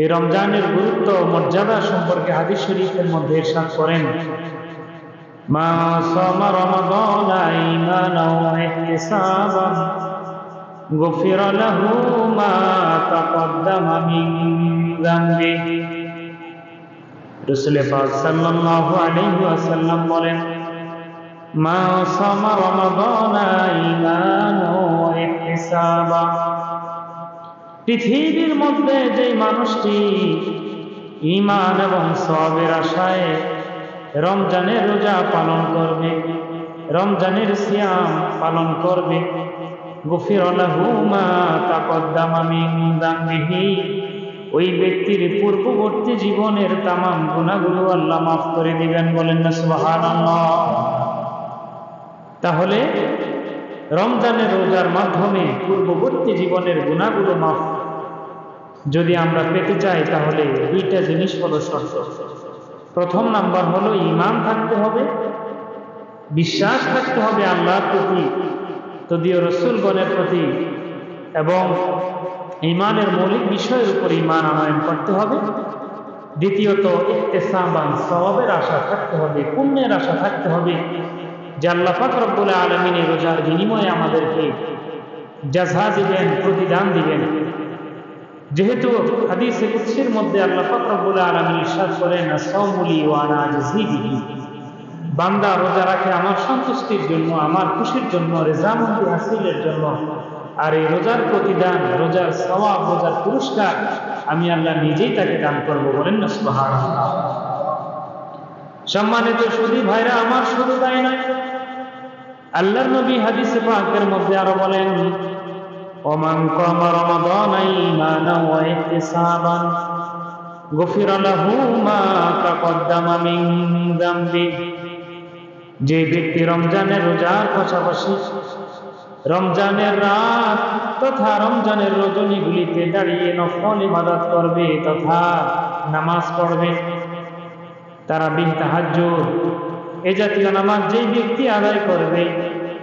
এই রমজানের গুরুত্ব মর্যাদা সম্পর্কে হাদিস শরীফের মধ্যে এরশাদ করেন। মা সামা রমাদান ঈমানাও ইহতিসাবান গুফির লাহু মা তাকদ্দামা মিন যামবিহি রাসূল পাক সাল্লাল্লাহু আলাইহি ওয়াসাল্লাম বলেন, মা রমাদান ঈমানাও ইহতিসাবান পৃথিবীর মধ্যে যে মানুষটি ঈমান এবং সওয়াবের আশায় রমজানের রোজা পালন করবে, রমজানের সিয়াম পালন করবে ওই ব্যক্তির পূর্ববর্তী জীবনের তামাম গুণাগুলো আল্লাহ মাফ করে দিবেন বলেন না, সুবহানাল্লাহ। তাহলে রমজানের রোজার মাধ্যমে পূর্ববর্তী জীবনের গুণাগুলো মাফ যদি আমরা পেতে চাই তাহলে দুইটা জিনিস হলো শর্ত। প্রথম নাম্বার হলো ইমান থাকতে হবে, বিশ্বাস থাকতে হবে আল্লাহর প্রতি তদীয় রসুলগণের প্রতি, এবং ইমানের মৌলিক বিষয়ের উপর ইমান আনয়ন করতে হবে। দ্বিতীয়ত ইত্তেসাবান সবাবের আশা থাকতে হবে, পুণ্যের আশা থাকতে হবে, যে আল্লাহ পাক রব্বুল আলমিনের রোজার বিনিময়ে আমাদেরকে জাজা দিবেন, প্রতিদান দিবেন। যেহেতু হাদিসে কুৎসির মধ্যে আল্লাহ পাক রব্বুল আলমিন ইরশাদ করেন সাওমুলি ওয়ানা আজিবিহি বান্দা রোজা রাখে আমার সন্তুষ্টির জন্য, আমার খুশির জন্য রেজামন্দি হাসিলের জন্য। আর এই রোজার প্রতিদান, রোজার সওয়াব, রোজার পুরস্কার আমি আল্লাহ নিজেই তাকে দান করব বলেন না, সুবহানাল্লাহ। সম্মানিত সুদী ভাইরা, আমার শুধু তাই নয় আল্লাহর নবী হাদিসে পাকের মধ্যে আরও বলেন কাম রমাদান ঈমানা ওয়া ইহতিসাবান গফির লাহু মা তাকদ্দামা মিন যামবিহি যে ব্যক্তি রমজানের রোজার পাশাপাশি রমজানের রাত তথা রমজানের রজনীগুলিতে দাঁড়িয়ে নফল ইবাদত করবে তথা নামাজ পড়বে। তারা বিন তাহাজ্জুদ এ জাতীয় নামাজ যেই ব্যক্তি আদায় করবে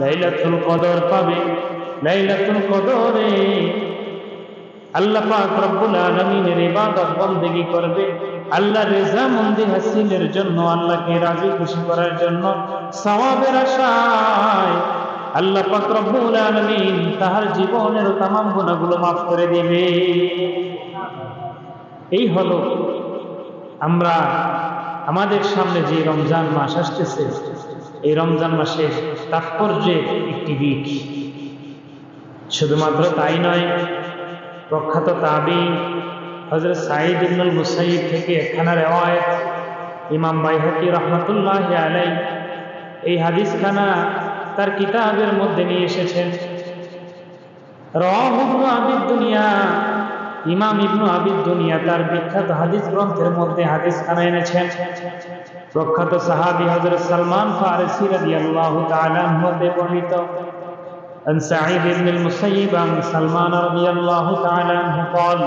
লাইলাতুল কদর পাবে লাইলাতুল কদরে আল্লাহ পাক রব্বুল আলামিনের ইবাদত বন্দেগী করবে আল্লাহ রেজা মন্দি হাসিনের জন্য আল্লাহকে রাজি খুশি করার জন্য সওয়াবের আশায় আল্লাহ পাক রব্বুল আলামিন তাহার জীবনের तमाम গুনাহগুলো maaf করে দিবে এই হলো আমরা আমাদের সামনে যে রমজান মাস আসতেছে, এই রমজান মাসের তাৎপর্যের একটি দিক। শুধুমাত্র তাই নয়, প্রখ্যাত তাবি হজরত সাইদ ইবনুল মুসাইব থেকে একখানা রেওয়ায়ত ইমাম বাইহাকি রহমতুল্লাহ আলাই এই হাদিসখানা তার কিতাবের মধ্যে নিয়ে এসেছেন। রহবনু আবিদ দুনিয়া ইমাম ইবনু আবিদ দুনিয়া তার বিখ্যাত হাদিস গ্রন্থের মধ্যে হাদিসখানা এনেছেন প্রখ্যাত সাহাবি হজরত সালমান ফারসি রাদিয়াল্লাহু তাআলা হতে বর্ণিত عن سعيد بن المسيب عن سلمان رضي الله تعالى عنه قال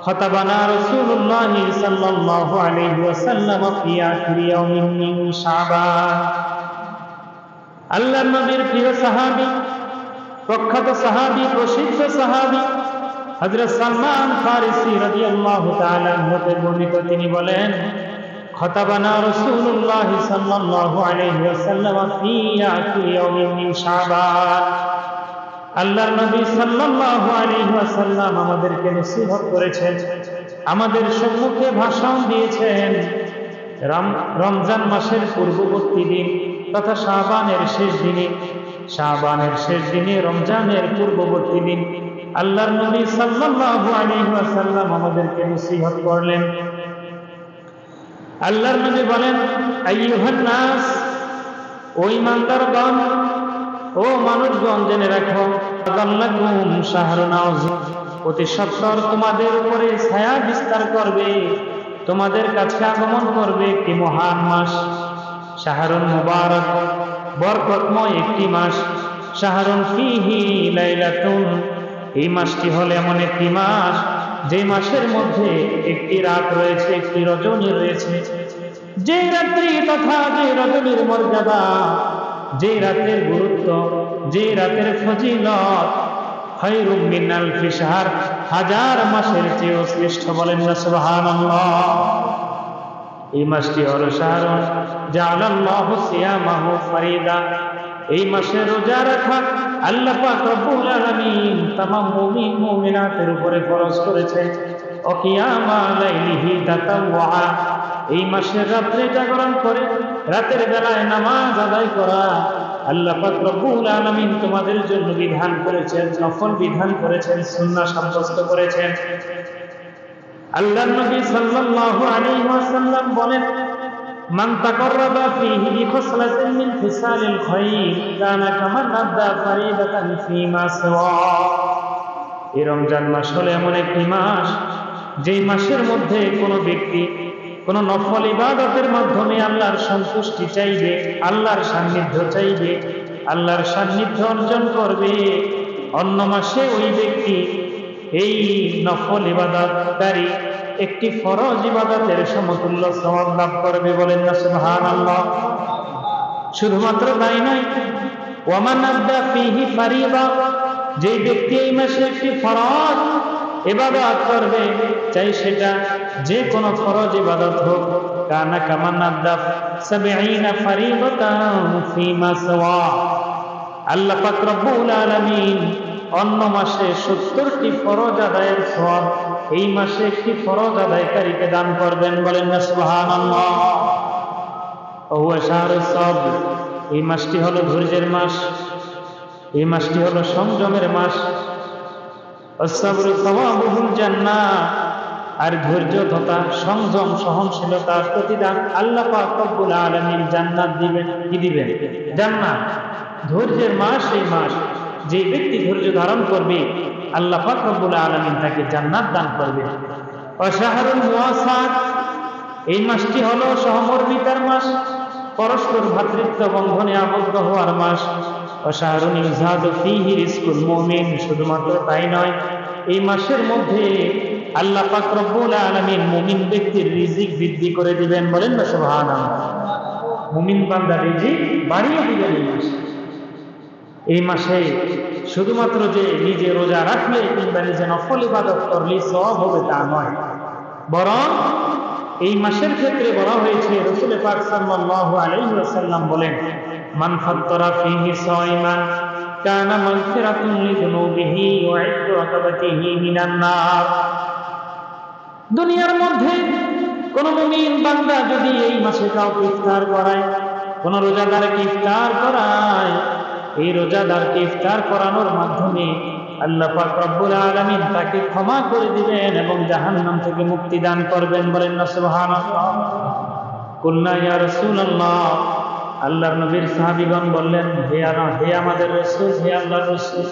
خطبنا رسول الله صلى الله عليه وسلم في آخر يوم من شعبان আল্লাহ নবীর প্রিয় সাহাবি প্রখ্যাত সাহাবি প্রসিদ্ধ সাহাবি হযরত সালমান ফারিসি রাদিয়াল্লাহু তাআলা হতে বর্ণিত তিনি বলেন, খতাবানা রাসূলুল্লাহ সাল্লাল্লাহু আলাইহি ওয়াসাল্লাম ফি আখির ইয়াউমিন মিন শাবান। আল্লাহর নবী সাল্লাল্লাহু আলাইহি ওয়াসাল্লাম আমাদেরকে নসিহত করেছেন, আমাদের সম্মুখে ভাষণ দিয়েছেন। রমজান মাসের পূর্ববর্তী দিন তথা শাহবানের শেষ দিনে, শাবানের শেষ দিনে রমজানের পূর্ববর্তী দিন আল্লাহর নবী সাল্লাল্লাহু আলাইহি ওয়াসাল্লাম আমাদেরকে নসিহত করলেন। আল্লাহর নবী বলেন, আইয়ুহান নাস, ও ইমানদারগণ ও মানুষগণ জেনে রাখো আদাল্লাকুম শাহরুন আযীম, অতি সত্তর তোমাদের উপরে ছায়া বিস্তার করবে, তোমাদের কাছে আগমন করবে একটি মহান মাস, শাহরুন মুবারক, বরকতময় একটি মাস, শাহরুন ফিহি লাইলাতুন এই মাসটি হলো এমন একটি মাস, যে মাসের মধ্যে একটি রাত রয়েছে, একটি রজনী রয়েছে। যে রাত্রি তথা যে রজনীর মর্যাদা, যে রাতের গুরুত্ব, যে রাতের ফজিলত খৈরুম মিনাল ফিশার, হাজার মাসের চেয়েও শ্রেষ্ঠ বলেন না, সুবহানাল্লাহ। এই মাসটি হলো শাহরুন জাআলাল্লাহু সিয়ামাহু ফারিদা। এই মাসে রোজা রাখা আল্লাহ পাক রব্বুল আলামিন তামাম মুমিন, মুমিনাতের উপরে ফরজ করেছে। অকিয়ামা লাইলিহি তাতাওয়া। এই মাসের রাত্রে জাগরণ করে, রাতের বেলায় নামাজ আদায় করা। আল্লাহ পাক রব্বুল আলামিন তোমাদের জন্য বিধান করেছেন, নফল বিধান করেছেন, সুন্নাহ সাব্যস্ত করেছেন। আল্লাহ নবী সাল্লাল্লাহু আলাইহি ওয়াসাল্লাম বলেন মান তাকাররাবা ফীহি বিখসলাতিন মিন খিসালিল খায়র কানা কামান আদা ফারিদাতান ফীমা সিওয়া। এই রমজান মাস হলো এমন একটি মাস, যেই মাসের মধ্যে কোনো ব্যক্তি কোন নফল ইবাদতের মাধ্যমে আল্লাহর সন্তুষ্টি চাইবে, আল্লাহর সান্নিধ্য চাইবে, আল্লাহর সান্নিধ্য অর্জন করবে। অন্য মাসে ওই ব্যক্তি এই নফল ইবাদতকারী একটি ফরজ ইবাদতের সমতুল্য সওয়াব লাভ করবে বলেন না, সুবহানাল্লাহ। শুধুমাত্র তাই নয়, ওয়ামান আদা ফিহি ফারিদা যে ব্যক্তি এই মাসে একটি ফরজ ইবাদত করবে, চাই সেটা যে কোনো ফরজ ইবাদত হোক, কানা কামান আদা সাবঈনা ফারিদাতান ফিমা সাওয়া। আল্লাহ পাক রব্বুল আলামিন অন্য মাসে সত্তরটি ফরজ আদায়ের সওয়াব এই মাসে একটি ফরজ আদায়কারীকে দান করবেন বলেন সাবর এই মাসটি হলো ধৈর্যের মাস, এই মাসটি হলো সংযমের মাস। আর ধৈর্য তথা সংযম সহনশীলতার প্রতিদান আল্লাহ পাক রব্বুল আলামিন জান্নাত দিবেন, কি দিবেন? জান্নাত। ধৈর্যের মাস এই মাস। যে ব্যক্তি ধৈর্য ধারণ করবে, আল্লাহ পাক রব্বুল আলামিন তাকে জান্নাত দান করবে। অশাহরুল মুওয়াসাত এই মাসটি হলো সহমর্মিতার মাস, পরস্পর ভাতৃত্ব বন্ধনে আবদ্ধ হওয়ার মাস। অশাহরুল ইউজাদু ফীহি রিজকুল মুমিন, শুধুমাত্র তাই নয়, এই মাসের মধ্যে আল্লাহ পাক রব্বুল আলামিন মুমিন ব্যক্তির রিজিক বৃদ্ধি করে দিবেন, বলেন না সুবহানাল্লাহ। মুমিন বান্দার রিজিক বাড়িয়ে দিবেন এই মাসে। এই মাসে শুধুমাত্র যে নিজে রোজা রাখলে কিংবা নিজে নফল ইবাদত করলে সব হবে তা নয়। বরং এই মাসের ক্ষেত্রে বলা হয়েছে, রসুল পাক সাল্লাল্লাহু আলাইহি ওয়াসাল্লাম বলেন, মান ফাত্তারা ফীহি সাইমান কানা মাগফিরাতুন লিযুনুবিহি ওয়া ইদ্দু রাকাবাতিহি মিনান নার। দুনিয়ার মধ্যে কোন মুমিন বান্দা যদি এই মাসে কাউকে ইফতার করায়, কোন রোজাদারকে ইফতার করায় এই রোজাদারকে ইফতার করানোর মাধ্যমে আল্লাহ পাক রব্বুল আলামিন তাকে ক্ষমা করে দিবেন এবং জাহান্নাম থেকে মুক্তি দান করবেন বলেন না, সুবহানাল্লাহ। কুলনা ইয়া রাসূলুল্লাহ। আল্লাহর নবীর সাহাবীগণ বললেন, হে আনা, হে আমাদের রাসূল, হে আল্লাহর রাসূল,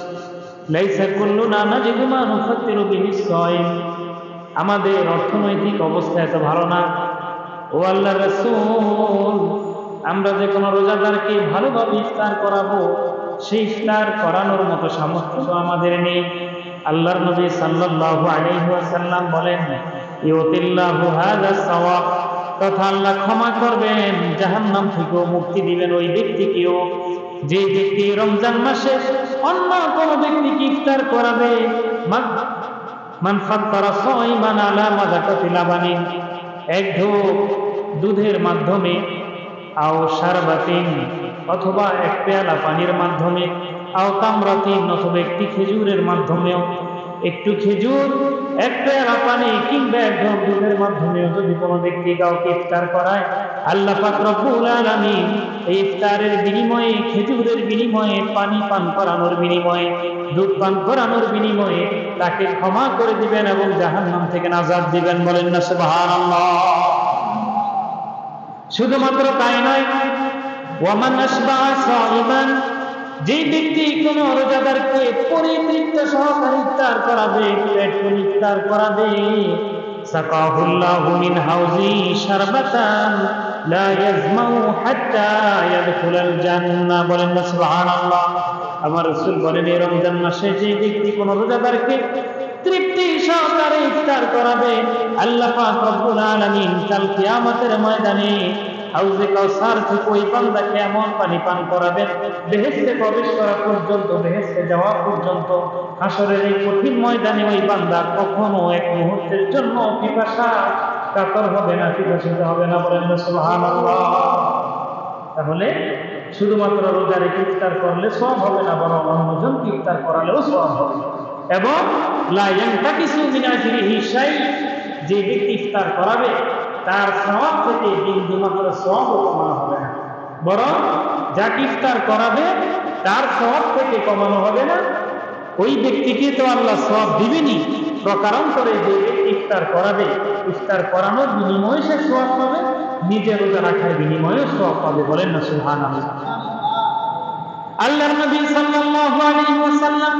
লাইসা কুল্লুনা নাজিদু মা নুফাত্তিরু বিহি আমাদের অর্থনৈতিক অবস্থা এত ভালো না। ও আল্লাহ রাসূল, আমরা যে কোনো রোজাদারকে ভালোভাবে ইফতার করাবো সেই ইফতার করানোর মতো সামর্থ্য তো আমাদের নেই। আল্লাহর নবী সাল্লাল্লাহু আলাইহি ওয়াসাল্লাম বলেন, ইউতিল্লাহু হাযা সাওয়াব। তথা আল্লাহ ক্ষমা করবেন, জাহান্নাম থেকেও মুক্তি দিবেন ওই ব্যক্তিকেও। যে ব্যক্তি রমজান মাসে অন্য কোনো ব্যক্তিকে ইফতার করাবে এক ঢোক দুধের মাধ্যমে, আও সারবাতিন অথবা এক পেয়ালা পানির মাধ্যমে, আও তামরাতিন অথবা একটি খেজুরের মাধ্যমেও। একটু খেজুর, এক পেয়ালা পানি কিংবা এক ঢোক দুধের মাধ্যমেও যদি কোনো ব্যক্তি কাউকে ইফতার করায়, আল্লাহ রব্বুল আলামিন এই ইফতারের বিনিময়ে, খেজুরের বিনিময়ে, পানি পান করানোর বিনিময়ে, দুধ পান করানোর বিনিময়ে তাকে ক্ষমা করে দিবেন এবং জাহান্নাম থেকে নাজাদ দিবেন বলেন না শুধুমাত্র তাই নয় ওয়ামান আসবা সাইমান, যেই ব্যক্তি কোন রোজাদারকে পরিতৃপ্ত সহকারে ইফতার করাবে, পেট ফুল ইফতার করাবে, সাকাহুল্লাহু মিন হাউজি শারবাতান, লা ইয়াজমাউ হাত্তা ইয়াদখুলাল জান্নাহ বলেন না, সুবহানাল্লাহ। আমার রাসূল বলেন, এই রমজান মাসে যে ব্যক্তি কোন রোজাদারকে তৃপ্তি সহকারে ইফতার করাবে, আল্লাহ পাক রব্বুল আলামিন কাল কিয়ামতের ময়দানে হাউজে কাউসার থেকে ওই বান্দাকে এমন পানি পান করাবেন? বেহেশতে প্রবেশ করা পর্যন্ত, বেহেশতে যাওয়া পর্যন্ত, হাসরের এই কঠিন ময়দানে ওই বান্দা কখনো এক মুহূর্তের জন্য পিপাসা কাতর হবে না পিপাসিত হবে না বলেন না, সুবহানাল্লাহ। তাহলে শুধুমাত্র রোজা রেখে ইফতার করলে সব হবে না, বরং অন্যজনকে ইফতার করালেও সব হবে। এবং লাইয়ানটা কিছু মিনাজিরিহি শাই যে ব্যক্তি ইফতার করাবে তার সব থেকে বিন্দু মাত্র সবও কমানো হবে না। বরং যা ইফতার করাবে, তার সব থেকে কমানো হবে না। ওই ব্যক্তিকে তো আল্লাহ সব দিবেনি প্রকারণ করে যে ইফতার করাবে, ইফতার করানোর বিনিময়ে সে সব পাবে নিজের রোজা রাখার বিনিময়ে সব পাবে বলেন না সুহান আল্লাহ নবী সাল্লাল্লাহু আলাইহি ওয়াসাল্লাম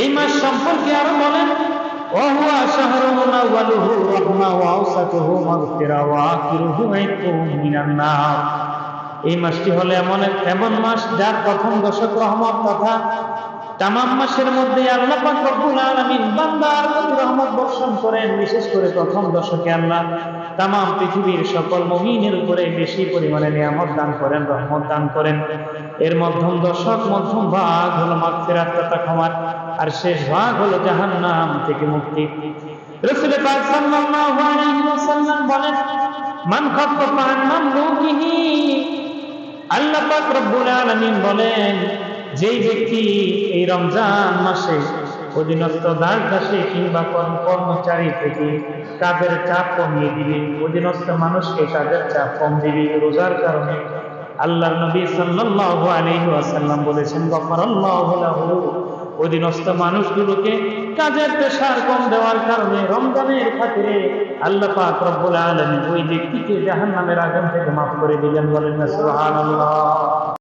এই মাস সম্পর্কে আরও বলেন, ওহুয়া شهر أوله رحمة وأوسطه مغفرة وآخره عتق من النار এই মাসটি হলো এমন এক এমন মাস যার প্রথম দশক রহমত তথা তামাম মাসের মধ্যে আল্লাহ পাক রব্বুল আলামিন বান্দার প্রতি রহমত বর্ষণ করেন বিশেষ করে প্রথম দশকে আল্লাহ তামাম পৃথিবীর সকল মুমিনের উপরে বেশি পরিমাণে নিয়ামত দান করেন রহমত দান করেন এর মধ্যম দশক মধ্যম ভাগ হলো মাগফিরাত তথা ক্ষমার আর শেষ ভাগ হলো জাহান্নাম থেকে মুক্তি রাসূল পাক সাল্লাল্লাহু আলাইহি ওয়াসাল্লাম বলেন, মান খাফফা আন মামলুকিহি আল্লাহ পাক রব্বুল আলামিন বলেন, যেই ব্যক্তি এই রমজান মাসে অধীনস্থ দাস দাসী কিংবা কর্ম কর্মচারী থেকে কাজের চাপ কমিয়ে দিবে, অধীনস্থ মানুষকে কাজের চাপ কম দিবে, রোজার কারণে আল্লাহর নবী সাল্লাল্লাহু আলাইহি ওয়াসাল্লাম বলেছেন, গফারাল্লাহু লাহু। অধীনস্থ মানুষগুলোকে কাজের পেশার কম দেওয়ার কারণে রমজানের খাতিরে আল্লাহ পাক রব্বুল আলমী ওই ব্যক্তিকে জাহান নামের আগাম থেকে মাফ করে দিলেন, বলেন সুবহানাল্লাহ।